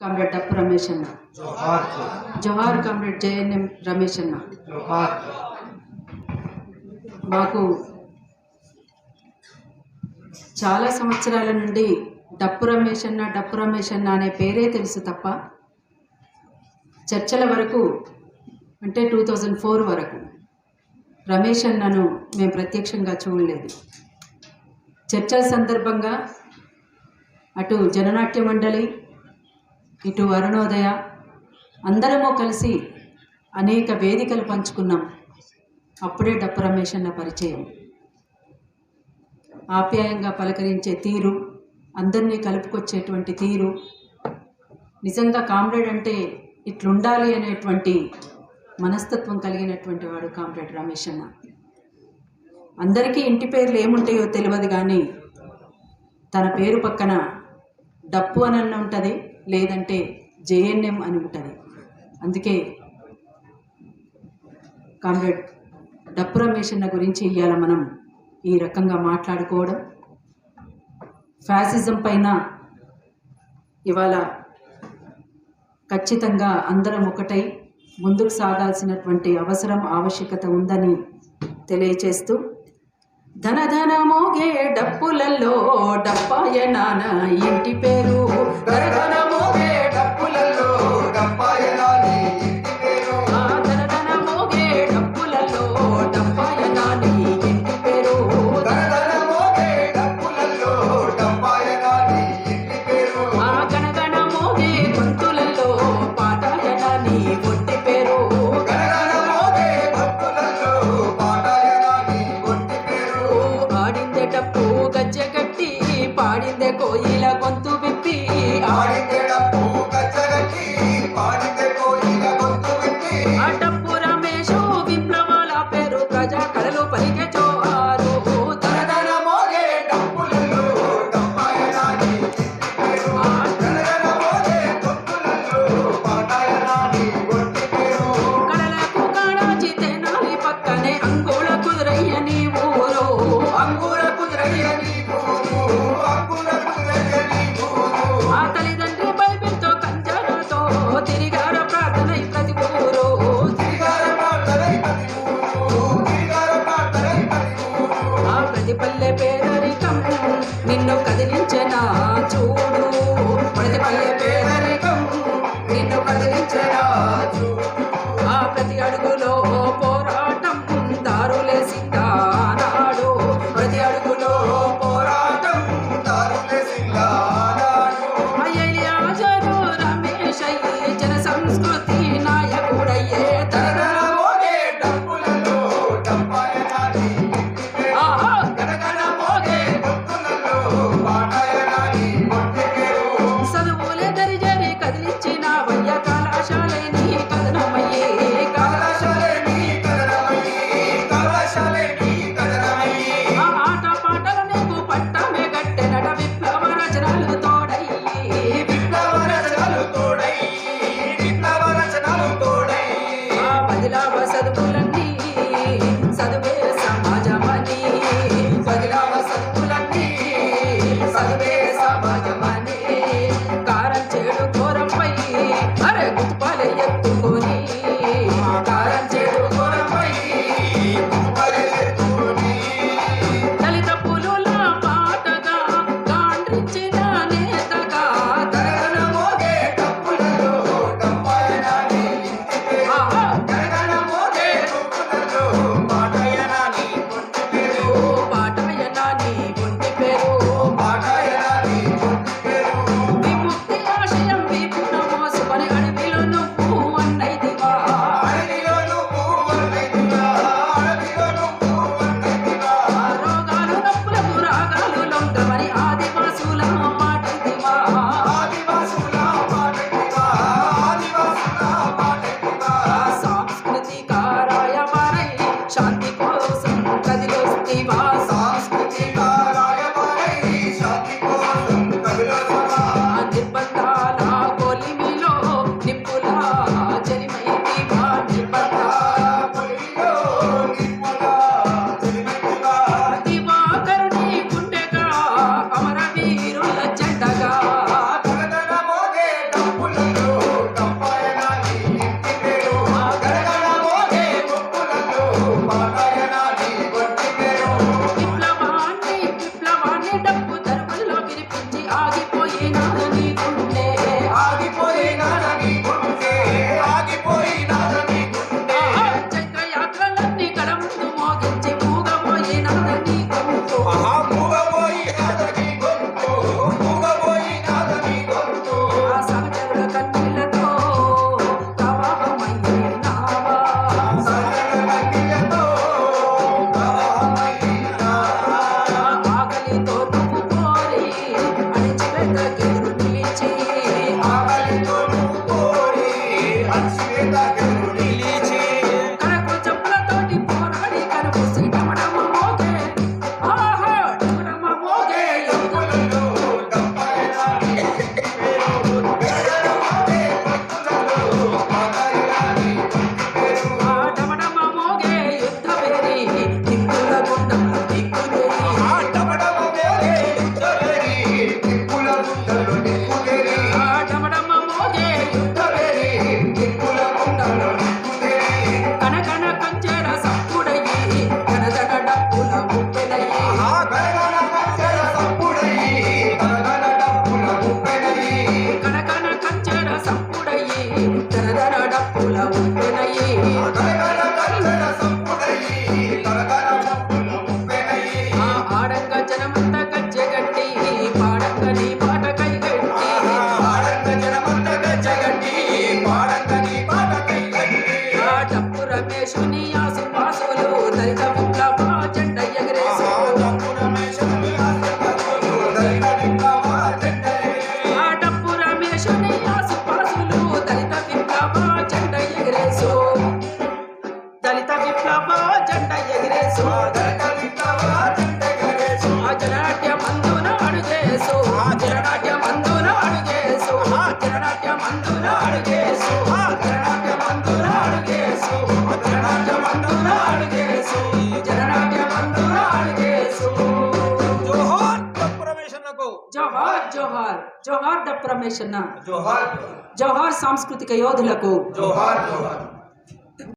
Comrade డప్పు రమేష్ అన్న. Jawahar comrade GNM Ramesh అన్న. మాకు చాలా సంవత్సరాల నుండి డప్పు రమేష్ అన్న డప్పు రమేష్ అన్న అనే పేరే తెలుసు తప్ప చర్చల వరకు అంటే టూ థౌజండ్ ఫోర్ వరకు రమేష్ అన్నను మేము ప్రత్యక్షంగా చూడలేదు. చర్చల సందర్భంగా అటు జననాట్య మండలి ఇటు అరుణోదయ అందరము కలిసి అనేక వేదికలు పంచుకున్నాం. అప్పుడే డప్పు రమేష్ అన్న పరిచయం. ఆప్యాయంగా పలకరించే తీరు అందరినీ కలుపుకొచ్చేటువంటి తీరు నిజంగా కామ్రేడ్ అంటే ఇట్లుండాలి అనేటువంటి మనస్తత్వం కలిగినటువంటి వాడు కామ్రేడ్ రమేష్ అన్న. అందరికీ ఇంటి పేర్లు ఏముంటాయో తెలియదు కానీ తన పేరు పక్కన డప్పు అని ఉంటుంది. లేదంటే జేఎన్ఎం అని ఉంటుంది. అందుకే కామ్రేడ్ డప్పు రమేష్ అన్న గురించి ఇవాళ మనం ఈ రకంగా మాట్లాడుకోవడం. ఫ్యాసిజం పైన ఇవాళ ఖచ్చితంగా అందరం ఒకటై ముందుకు సాగాల్సినటువంటి అవసరం ఆవశ్యకత ఉందని తెలియచేస్తూ ధనధనమోగే మోగే డప్పులలో డప్పాయ నాన్న ఇంటి పేరు ఆడిందే టప్పు గజ్జె కట్టి పాడిందే కోయి. వదిలావా చదువులన్నీ చదువే సమాజమని వదిలావా చదువులన్నీ చదువే సమాజమని కారం చేడు ఘోరంపై అరే గుతుపాలే ఎత్తుకో జోహార్ జోహార్ ద ప్రమేషన్ జోహార్ జోహార్ సాంస్కృతిక యోధులకు జోహార్ జోహార్